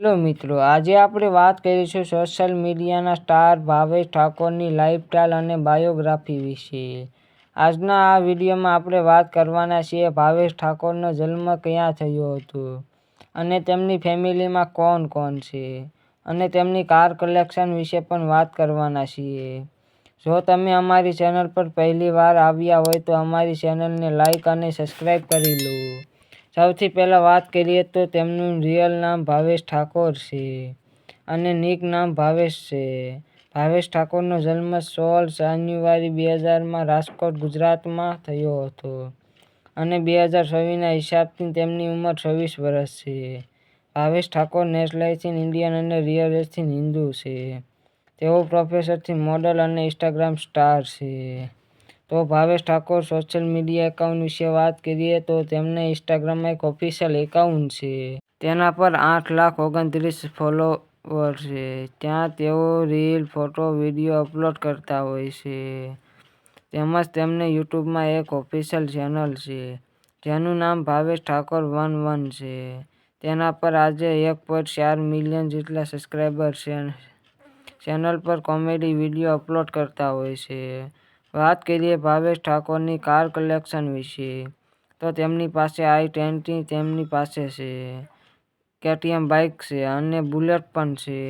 Hello મિત્રો, આજે આપણે વાત કરીશું સોશિયલ મીડિયાના સ્ટાર ભાવેશ ઠાકોરની લાઇફસ્ટાઇલ અને બાયોગ્રાફી વિશે. આજના આ વિડીયોમાં આપણે વાત કરવાના છીએ ભાવેશ ઠાકોરનો જન્મ ક્યાં થયો હતો અને તેમની ફેમિલીમાં કોણ કોણ છે અને તેમની કાર કલેક્શન વિશે પણ વાત કરવાના છીએ. જો તમે અમારી ચેનલ પર પહેલી વાર આવ્યા હોય તો અમારી ચેનલને લાઇક અને સબસ્ક્રાઈબ કરી લો. સૌથી પહેલાં વાત કરીએ તો તેમનું રિયલ નામ ભાવેશ ઠાકોર છે અને નિક નામ ભાવેશ છે. ભાવેશ ઠાકોરનો જન્મ સોળ જાન્યુઆરી બે હજારમાં રાજકોટ, ગુજરાતમાં થયો હતો અને બે હજાર છવ્વીસના હિસાબથી તેમની ઉંમર છવ્વીસ વર્ષ છે. ભાવેશ ઠાકોર નેશનલાઇઝથી ઇન્ડિયન અને રિયલ એસ્થિન હિન્દુ છે. તેઓ પ્રોફેસરથી મોડલ અને ઇન્સ્ટાગ્રામ સ્ટાર છે. તો Bhavesh Thakor social media account વિશે વાત કરીએ તો તેમને ઇન્સ્ટાગ્રામમાં એક ઓફિશિયલ એકાઉન્ટ છે. તેના પર આઠ લાખ ઓગણત્રીસ ફોલોવર છે. ત્યાં તેઓ રીલ ફોટો વીડિયો અપલોડ કરતા હોય છે. તેમજ તેમને યુટ્યુબમાં એક ઓફિશિયલ ચેનલ છે, જેનું નામ ભાવેશ ઠાકોર વન વન છે. તેના પર આજે એક પોઈન્ટ ચાર મિલિયન જેટલા સબસ્ક્રાઈબર છે ચેનલ પર કોમેડી વીડિયો અપલોડ કરતા હોય છે. વાત કરીએ ભાવેશ ઠાકોરની કાર કલેક્શન વિશે, તો તેમની પાસે આઈ ટ્વેન્ટી, તેમની પાસે છે, કેટીએમ બાઇક છે, અને બુલેટ પણ છે.